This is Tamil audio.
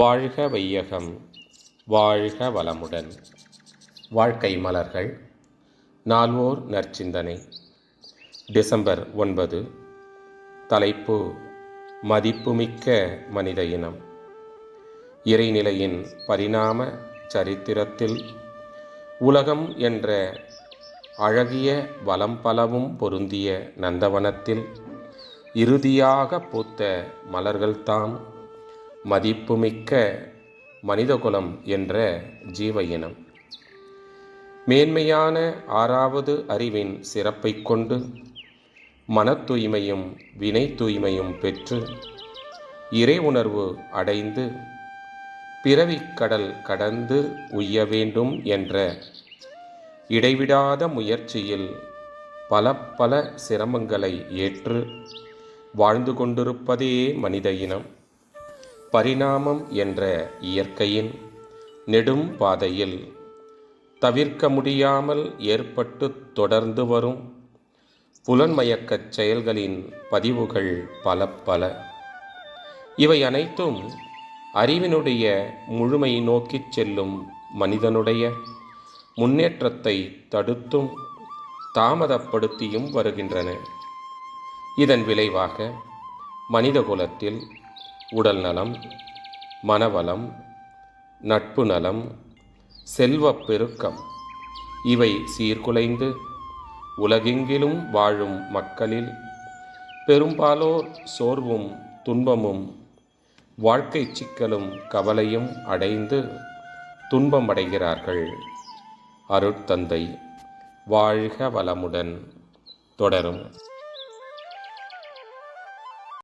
வாழ்க வையகம் வாழ்க வளமுடன். வாழ்க்கை மலர்கள் நால்வோர் நற்சிந்தனை. டிசம்பர் ஒன்பது தலைப்பு மதிப்புமிக்க மனித இனம். இறைநிலையின் பரிணாம சரித்திரத்தில் உலகம் என்ற அழகிய வளம் பலவும் பொருந்திய நந்தவனத்தில் இறுதியாக பூத்த மலர்கள்தாம். மதிப்புமிக்க மனிதகுலம் என்ற ஜீவ இனம். மேன்மையான ஆறாவது அறிவின் சிறப்பைக் கொண்டு மன தூய்மையும் வினை தூய்மையும் பெற்று இறை உணர்வு அடைந்து பிறவிக் கடல் கடந்து உய்ய வேண்டும் என்ற இடைவிடாத முயற்சியில் பல பல சிரமங்களை ஏற்று வாழ்ந்து கொண்டிருப்பதே மனித இனம். பரிணாமம் என்ற இயற்கையின் நெடும் பாதையில் தவிர்க்க முடியாமல் ஏற்பட்டு தொடர்ந்து வரும் புலன்மயக்கச் செயல்களின் பதிவுகள் பல பல. இவை அனைத்தும் அறிவினுடைய முழுமை நோக்கிச் செல்லும் மனிதனுடைய முன்னேற்றத்தை தடுத்தும் தாமதப்படுத்தியும் வருகின்றன. இதன் விளைவாக மனிதகுலத்தில் உடல் நலம் மனவளம் நட்பு நலம் செல்வப் பெருக்கம் இவை சீர்குலைந்து உலகெங்கிலும் வாழும் மக்களில் பெரும்பாலோர் சோர்வும் துன்பமும் வாழ்க்கை சிக்கலும் கவலையும் அடைந்து துன்பமடைகிறார்கள். அருட்தந்தை வாழ்க வளமுடன். தொடரும்.